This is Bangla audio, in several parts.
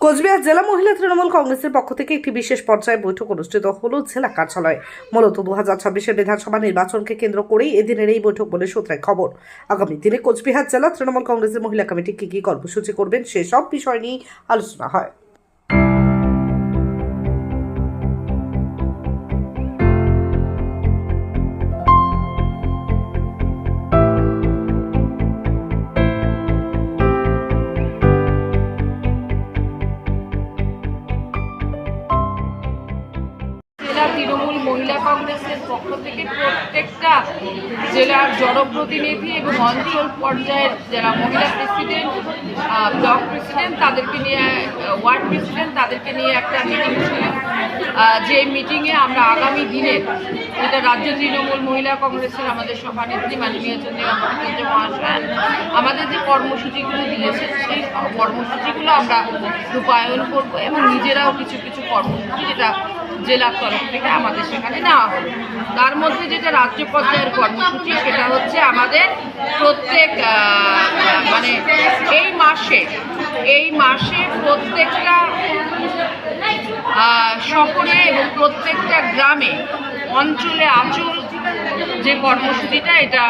কোচবিহার জেলা মহিলা তৃণমূল কংগ্রেসের পক্ষ থেকে একটি বিশেষ পর্যায়ে বৈঠক অনুষ্ঠিত হল জেলা কার্যালয়ে। মূলত দু হাজার ছাব্বিশের বিধানসভা নির্বাচনকে কেন্দ্র করেই এদিনের এই বৈঠক বলে সূত্রের খবর। আগামী দিনে কোচবিহার জেলা তৃণমূল কংগ্রেসের মহিলা কমিটি কি কি কর্মসূচি করবেন সেসব বিষয় নিয়ে আলোচনা হয়। জেলা তৃণমূল মহিলা কংগ্রেসের পক্ষ থেকে প্রত্যেকটা জেলার জনপ্রতিনিধি এবং অঞ্চল পর্যায়ের যারা মহিলা প্রেসিডেন্ট ব্লক প্রেসিডেন্ট, তাদেরকে নিয়ে ওয়ার্ড প্রেসিডেন্ট, তাদেরকে নিয়ে একটা মিটিং ছিল যে মিটিংয়ে আমরা আগামী দিনে যেটা রাজ্য তৃণমূল মহিলা কংগ্রেসের আমাদের সভানেত্রী মাননীয় চন্দ্রিকা ভট্টাচার্য মহাশয় আমাদের যে কর্মসূচিগুলো দিয়েছেন, সেই কর্মসূচিগুলো আমরা রূপায়ণ করব এবং নিজেরাও কিছু কিছু কর্মসূচি যেটা জেলার তরফ থেকে আমাদের সেখানে নেওয়া হবে। তার মধ্যে যেটা রাজ্য পর্যায়ের কর্মসূচি, সেটা হচ্ছে আমাদের প্রত্যেক মানে এই মাসে এই মাসে প্রত্যেকটা শহরে এবং প্রত্যেকটা গ্রামে অঞ্চলে আঁচল যে কর্মসূচিটা, এটা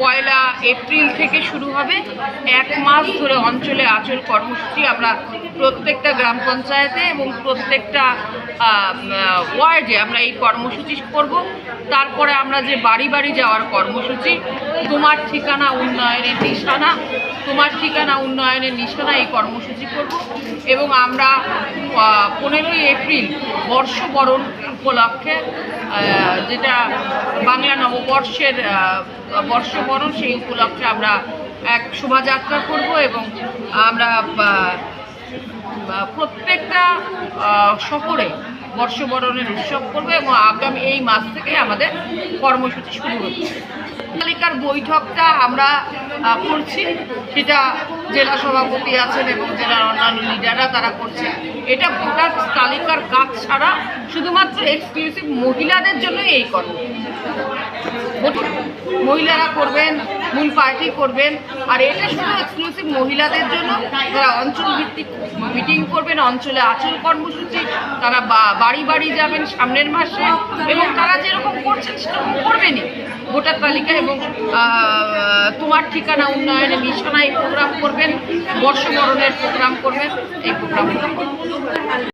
পয়লা এপ্রিল থেকে শুরু হবে। এক মাস ধরে অঞ্চলে আচল কর্মসূচি আমরা প্রত্যেকটা গ্রাম পঞ্চায়েতে এবং প্রত্যেকটা ওয়ার্ডে আমরা এই কর্মসূচি করব। তারপরে আমরা যে বাড়ি বাড়ি যাওয়ার কর্মসূচি তোমার ঠিকানা উন্নয়নের নিশানা, তোমার ঠিকানা উন্নয়নের নিশানা, এই কর্মসূচি করব। এবং আমরা পনেরোই এপ্রিল বর্ষবরণ উপলক্ষে যেটা বাংলা নববর্ষের বর্ষবরণ, সেই উপলক্ষে আমরা এক শোভাযাত্রা করব এবং আমরা প্রত্যেকটা শহরে বর্ষবরণের উৎসব করবে এবং আগামী এই মাস থেকে আমাদের কর্মসূচি শুরু হচ্ছে। তালিকার বৈঠকটা আমরা করছি। সেটা জেলা সভাপতি আছেন এবং জেলার অন্যান্য লিডাররা তারা করছে। এটা ভোটার তালিকার কাজ ছাড়া শুধুমাত্র এক্সক্লুসিভ মহিলাদের জন্যই এই ভোট- মহিলারা করবেন মূল পার্টি করবেন। আর এটা শুধু এক্সক্লুসিভ মহিলাদের জন্য। যারা অঞ্চল ভিত্তিক মিটিং করবেন, অঞ্চলে আচল কর্মসূচি, তারা বাড়ি বাড়ি যাবেন সামনের মাসে। এবং তারা যেরকম করছেন সেরকম করবেনই। ভোটার তালিকা এবং তোমার ঠিকানা উন্নয়নে মিশনায় প্রোগ্রাম করবেন, বর্ষবরণের প্রোগ্রাম করবেন, এই প্রোগ্রামগুলো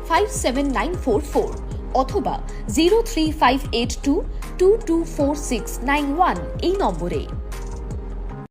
five seven nine four four অথবা zero three five eight two two two four six nine one এই নম্বরে।